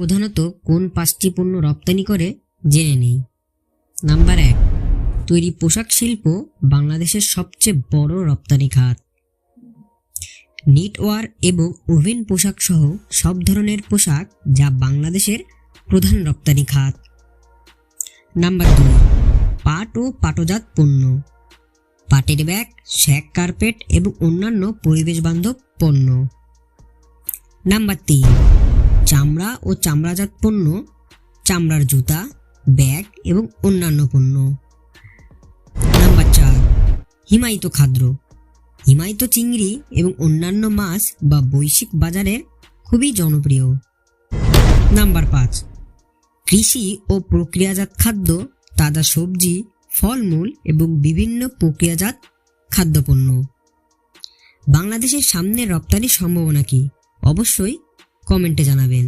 প্রধানত কোন পাঁচটি পণ্য রপ্তানি করে, জেনে নেই। নাম্বার এক, তৈরি পোশাক শিল্প বাংলাদেশের সবচেয়ে বড় রপ্তানি খাত। নিটওয়ার এবং ওভেন পোশাক সহ সব ধরনের পোশাক যা বাংলাদেশের প্রধান রপ্তানি খাত। নাম্বার দুই, পাট ও পাটজাত পণ্য। পাটের ব্যাগ শ্যাক কার্পেট এবং অন্যান্য পরিবেশ বান্ধব পণ্য। নাম্বার তিন চামড়া ও চামড়াজাত পণ্য, চামড়ার জুতা, ব্যাগ এবং অন্যান্য পণ্য। নাম্বার চার, হিমায়িত খাদ্য। হিমায়িত চিংড়ি এবং অন্যান্য মাছ বা বৈশ্বিক বাজারের খুবই জনপ্রিয়। নাম্বার পাঁচ, কৃষি ও প্রক্রিয়াজাত খাদ্য, তাজা সবজি, ফলমূল এবং বিভিন্ন প্রক্রিয়াজাত খাদ্যপণ্য। বাংলাদেশের সামনে রপ্তানির সম্ভাবনা কি? অবশ্যই কমেন্টে জানাবেন।